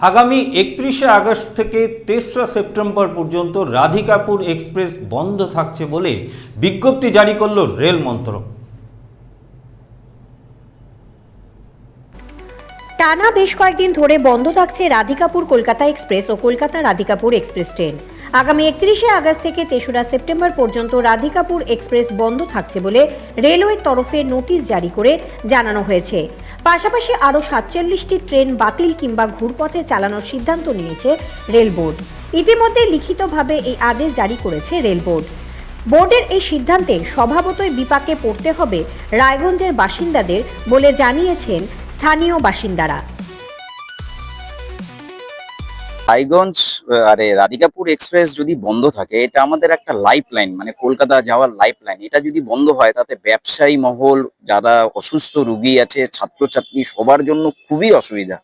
আগামী একত্রিশে আগস্ট থেকে তেসরা সেপ্টেম্বর পর্যন্ত রাধিকাপুর এক্সপ্রেস বন্ধ থাকছে বলে বিজ্ঞপ্তি জারি করল রেল মন্ত্রক। টানা বেশ কয়েকদিন ধরে বন্ধ থাকছে রাধিকাপুর কলকাতা এক্সপ্রেস ও কলকাতা রাধিকাপুর এক্সপ্রেস ট্রেন। আগামী একত্রিশে আগস্ট থেকে তেসরা সেপ্টেম্বর পর্যন্ত রাধিকাপুর এক্সপ্রেস বন্ধ থাকছে বলে রেলওয়ের তরফে নোটিশ জারি করে জানানো হয়েছে। পাশাপাশি আরও সাতচল্লিশটি ট্রেন বাতিল কিংবা ঘুরপথে চালানোর সিদ্ধান্ত নিয়েছে রেল বোর্ড। ইতিমধ্যে লিখিতভাবে এই আদেশ জারি করেছে রেল বোর্ড। বোর্ডের এই সিদ্ধান্তে স্বভাবতই বিপাকে পড়তে হবে রায়গঞ্জের বাসিন্দাদের বলে জানিয়েছেন স্থানীয় বাসিন্দারা। রায়গঞ্জ আহ, আরে রাধিকাপুর এক্সপ্রেস যদি বন্ধ থাকে এটা আমাদের একটা লাইফ লাইন মানে কলকাতা যাওয়ার লাইফ লাইন এটা যদি বন্ধ হয় তাতে ব্যবসায়ী মহল যারা অসুস্থ রুগী আছে ছাত্রছাত্রী সবার জন্য খুবই অসুবিধা।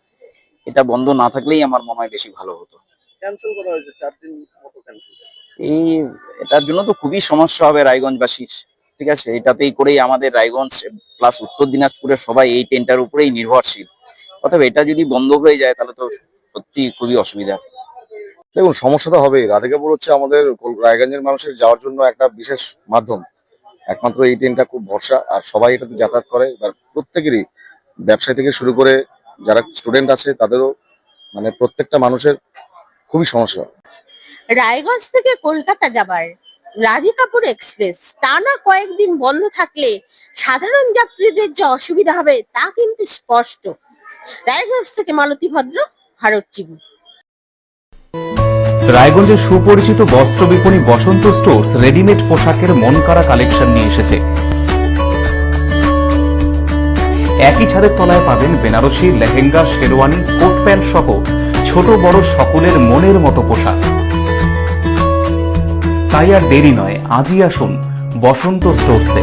এটা বন্ধ না থাকলেই আমার মনে হয় বেশি ভালো হতো। ক্যান্সেল করা হয়েছে চার দিন মতো ক্যান্সেল এই এটার জন্য তো খুবই সমস্যা হবে রায়গঞ্জবাসীর। ঠিক আছে এটাতেই করেই আমাদের রায়গঞ্জ প্লাস উত্তর দিনাজপুরের সবাই এই ট্রেনটার উপরেই নির্ভরশীল। অথবা এটা যদি বন্ধ হয়ে যায় তাহলে তো সত্যি খুবই অসুবিধা। দেখুন, সমস্যা তো হবেই। রাধিকাপুর হচ্ছে আমাদের রায়গঞ্জের মানুষের যাওয়ার জন্য একটা বিশেষ মাধ্যম। একমাত্র এই ট্রেনটা খুব ভরসা, আর সবাই এটাতে যাতায়াত করে। এবার প্রত্যেকেরই ব্যবসায়ী থেকে শুরু করে যারা স্টুডেন্ট আছে, তাদেরও মানে প্রত্যেকটা মানুষের খুবই সমস্যা। রায়গঞ্জ থেকে কলকাতা যাবার রাধিকাপুর এক্সপ্রেস টানা কয়েকদিন বন্ধ থাকলে সাধারণ যাত্রীদের যে অসুবিধা হবে তা কিন্তু স্পষ্ট। রায়গঞ্জ থেকে মালতী ভদ্র ভারত টিভি। রায়গঞ্জের সুপরিচিত বস্ত্র বিপণী বসন্ত স্টোর্স রেডিমেড পোশাকের মনকাড়া কালেকশন নিয়ে এসেছে। একই ছাদের তলায় পাবেন বেনারসি, লেহেঙ্গা, শেরওয়ানি, কোট প্যান্ট সহ ছোট বড় সকলের মনের মতো পোশাক। তাই আর দেরি নয়, আজই আসুন বসন্ত স্টোরসে।